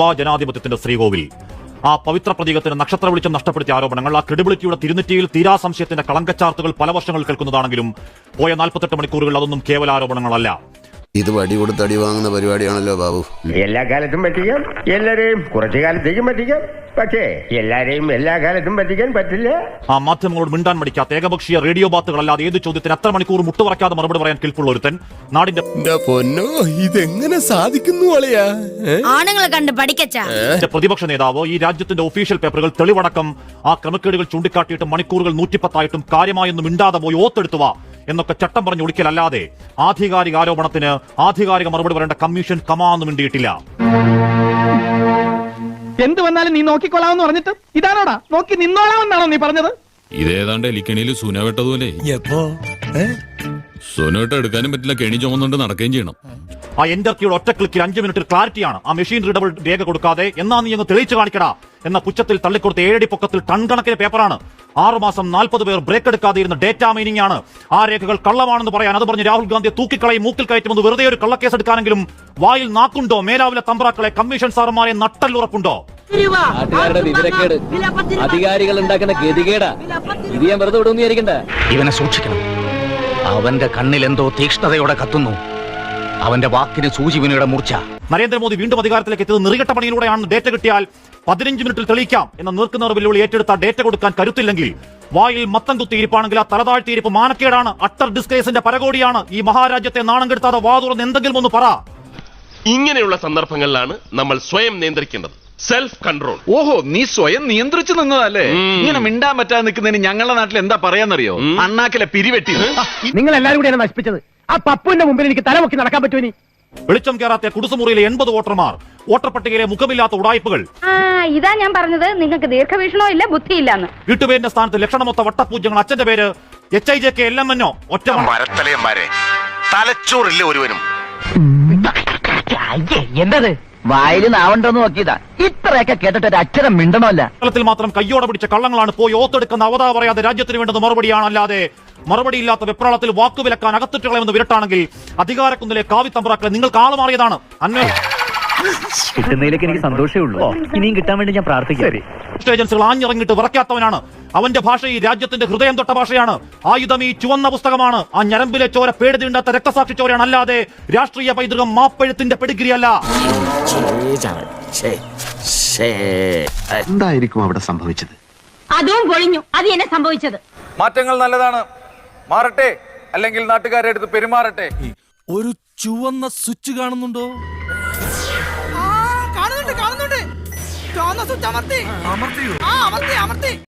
വാ ജനാധിപത്യത്തിന്റെ ശ്രീകോവിൽ. ആ പവിത്ര പ്രതീകത്തിന് നക്ഷത്ര വെളിച്ചം നഷ്ടപ്പെടുത്തിയ ആരോപണങ്ങൾ ആ ക്രെഡിബിലിറ്റിയുടെ തിരുനെറ്റിയിൽ തീരാ സംശയത്തിന്റെ കളങ്കച്ചാർത്തുകൾ പല വർഷങ്ങൾ കേൾക്കുന്നതാണെങ്കിലും പോയ നാൽപ്പത്തെട്ട് മണിക്കൂറുകൾ അതൊന്നും കേവല ആരോപണങ്ങളല്ല. ഇത് വടി കൊടുത്ത് അടി വാങ്ങുന്ന പരിപാടിയാണല്ലോ ബാബു. എല്ലാ കാലത്തും പറ്റിക്കാം. എല്ലാരെയും കുറച്ചു കാലത്തേക്കും പറ്റിക്കാം. പക്ഷേ എല്ലാരെയും എല്ലാ കാലത്തും പറ്റിക്കാൻ പറ്റില്ല. ആ മാധ്യമങ്ങളോട് മിണ്ടാൻ മടിക്കാത്ത ഏകപക്ഷീയ റേഡിയോ ബാത്തുകളല്ലാതെ ഏത് ചോദ്യത്തിന് എത്ര മണിക്കൂർ മുട്ടുവറക്കാതെ മറുപടി പറയാൻ കിൽപ്പുള്ള ഒരുത്തൻ നാടിന്റെ പൊന്നോ ഇതെങ്ങനെ സാധിക്കുന്നു ആണുങ്ങളെ കണ്ട് പഠിക്കച്ചാ. പ്രതിപക്ഷ നേതാവ് ഈ രാജ്യത്തിന്റെ ഒഫീഷ്യൽ പേപ്പറുകൾ തെളിവടക്കം ആ ക്രമക്കേടുകൾ ചൂണ്ടിക്കാട്ടിയിട്ട് മണിക്കൂറുകൾ നൂറ്റിപ്പത്തായിട്ടും കാര്യമായൊന്നും മിണ്ടാതെ പോയി ഓത്തെടുത്തുവാ എന്നൊക്കെ ചട്ടം പറഞ്ഞ് ഒളിക്കലല്ലാതെ ആധികാരിക ആരോപണത്തിന് ആധികാരിക മറുപടി പറയേണ്ട കമ്മീഷൻ കമാന്ന് മിണ്ടിയിട്ടില്ല. എന്ത് വന്നാലും നീ നോക്കിക്കൊള്ളാമെന്ന് പറഞ്ഞിട്ട് ഇതാണോടാ? നോക്കി നിന്നോളാമെന്നാണോ നീ പറഞ്ഞത്? ഇതേതാണ്ട് എലിക്കണിയിൽ സുന വെട്ടതുപോലെ. ഏ? എടുക്കാനും പറ്റില്ല കെണി ചുമന്നുകൊണ്ട് നടക്കുകയും ചെയ്യണം. ആ കീയുടെ ഒറ്റ ക്ലിക്കിൽ അഞ്ച് മിനിറ്റ് ക്ലാരിറ്റിയാണ്. ആ മെഷീൻ റീഡബിൾ രേഖ കൊടുക്കാതെ എന്നാ നീ അങ്ങ് തെളിയിച്ചു കാണിക്കടാ എന്ന പുച്ഛത്തിൽ തള്ളിക്കൊടുത്ത ഏഴടി പൊക്കത്തിൽ ടൺ കണക്കിന് പേപ്പറാണ് ആറുമാസം നാൽപ്പത് പേർ ബ്രേക്ക് എടുക്കാതെ ഇരുന്ന ഡേറ്റാ മൈനിങ് ആണ്. ആ രേഖകൾ കള്ളമാണെന്ന് പറയാൻ അത് പറഞ്ഞ് രാഹുൽ ഗാന്ധിയെ തൂക്കിക്കളയും മൂക്കിൽ കയറ്റുമെന്ന് വെറുതെ ഒരു കള്ളക്കേസ് എടുക്കാനെങ്കിലും വായിൽ നാക്കുണ്ടോ? മേലാവിലെ തമ്പ്രാക്കളെ കമ്മീഷൻ സാറുമാരെ നട്ടല്ലുറപ്പുണ്ടോ? നാട്ടുകാരുടെ വിവരക്കേട്. അധികാരികൾ ഉണ്ടാക്കുന്ന ഗതികേടാ. ഇത് ഞാൻ വെറുതെ വിടുമെന്ന് വിചാരിക്കണ്ട. ഇവനെ സൂക്ഷിക്കണം. അവന്റെ കണ്ണിൽ എന്തോ തീക്ഷ്ണതയോടെ കത്തുന്നു. അവന്റെ വാക്കിന് സൂചിവിനയുടെ മൂർച്ച. നരേന്ദ്രമോദി വീണ്ടും അധികാരത്തിലേക്ക് എത്തിയത് നിറികെട്ട പണിയിലൂടെയാണ് ഡേറ്റ കിട്ടിയാൽ പതിനഞ്ച് മിനിറ്റിൽ തെളിയിക്കാം എന്ന നീർക്കുന്നവർ വെല്ലുവിളി ഏറ്റെടുത്ത ഡേറ്റ കൊടുക്കാൻ കരുത്തില്ലെങ്കിൽ വായിൽ മത്തം കുത്തിയിരിപ്പാണെങ്കിൽ ആ തലതാഴ്ത്തിയിരിപ്പ് മാനക്കേടാണ്. അട്ടർ ഡിസ്കേസിന്റെ പരകോടിയാണ് ഈ മഹാരാജ്യത്തെ നാണം കെടുത്താതെ വാതുറന്ന് എന്തെങ്കിലും ഒന്ന് പറ. ഇങ്ങനെയുള്ള സന്ദർഭങ്ങളിലാണ് നമ്മൾ സ്വയം നിയന്ത്രിക്കേണ്ടത്. സെൽഫ് കൺട്രോൾ ഓഹോ നീ സ്വയം നിയന്ത്രിച്ചു നിന്നതല്ലേ. ഇങ്ങനെ മിണ്ടാൻ പറ്റാതെ നിൽക്കുന്നതിന് ഞങ്ങളുടെ നാട്ടിൽ എന്താ പറയാന്നറിയോ? അണ്ണാക്കിലെ പിരിവെട്ടി. നിങ്ങൾ എല്ലാരും കൂടിയാണ് നശിപ്പിച്ചത്. ആ പപ്പുവിന്റെ മുമ്പിൽ എനിക്ക് തലമുക്കി നടക്കാൻ പറ്റുമോ വെളിച്ചം കയറാത്ത കുടുസുമുറിയിലെ എൺപത് വോട്ടർമാർ വോട്ടർ പട്ടികയിലെ മുഖമില്ലാത്ത ഉടായ്പകൾ. ആ ഇതാ ഞാൻ പറഞ്ഞത്. നിങ്ങൾക്ക് ദീർഘവീക്ഷണോ ഇല്ല ബുദ്ധിയില്ലെന്ന് വീട്ടുപേരിന്റെ സ്ഥാനത്ത് ലക്ഷണമൊത്ത വട്ടപൂജ്യങ്ങൾ. അച്ഛന്റെ പേര് H I J K L M എന്നോ? ഒറ്റ മരത്തലയന്മാരെ തലച്ചോറില്ല ഒരുവനും. എന്തത്? വായിൽ നാവണ്ടോന്ന് നോക്കിയതാ. ഇത്രയൊക്കെ കേട്ടിട്ട് ഒരു അക്ഷരം മിണ്ടണമല്ല. കേരളത്തിൽ മാത്രം കയ്യോടെ പിടിച്ച കള്ളങ്ങളാണ് പോയി ഓത്തെടുക്കുന്ന അവതാ പറയാതെ രാജ്യത്തിന് വേണ്ടത് മറുപടിയാണ് അല്ലാതെ മറുപടിയില്ലാത്ത വെപ്രാളത്തിൽ വാക്കുവിലക്കാൻ അകത്തിട്ടുകളെന്ന് വിരട്ടാണെങ്കിൽ അധികാരക്കുന്നിലെ കാവിത്തമ്പ്രാക്കളെ നിങ്ങൾക്ക് ആൾ മാറിയതാണ് അന്വേഷണ കിട്ടുന്നതിലേക്ക് എനിക്ക് സന്തോഷമേ ഉള്ളൂ. ഇനിയും കിട്ടാൻ വേണ്ടി ഞാൻ പ്രാർത്ഥിക്കാം. ഏജൻസികൾ ആഞ്ഞിറങ്ങിട്ട് വിറക്കാത്തവനാണ് അവന്റെ ഭാഷ ഈ രാജ്യത്തിന്റെ ഹൃദയം തൊട്ട ഭാഷയാണ്. ആയുധം ഈ ചുവന്ന പുസ്തകമാണ്. ആ ഞരമ്പിലെ ചോര പേടിതിണ്ടാത്ത രക്തസാക്ഷി ചോരയാണ് അല്ലാതെ രാഷ്ട്രീയ പൈതൃകം മാപ്പഴുത്തിന്റെ പെടുകിരിയല്ല. അല്ല എന്തായിരിക്കും അവിടെ സംഭവിച്ചത്? അതും പൊളിഞ്ഞു. അത് എന്നെ സംഭവിച്ചത്. മാറ്റങ്ങൾ നല്ലതാണ്. മാറട്ടെ. അല്ലെങ്കിൽ നാട്ടുകാരെ അടുത്ത് പെരുമാറട്ടെ. ഒരു ചുവന്ന സ്വിച്ച് കാണുന്നുണ്ടോ? കാണുന്നുണ്ട് കാണുന്നുണ്ട്. ചുവന്ന സ്വിച്ച് അമർത്തി. അമർത്തി അമർത്തി.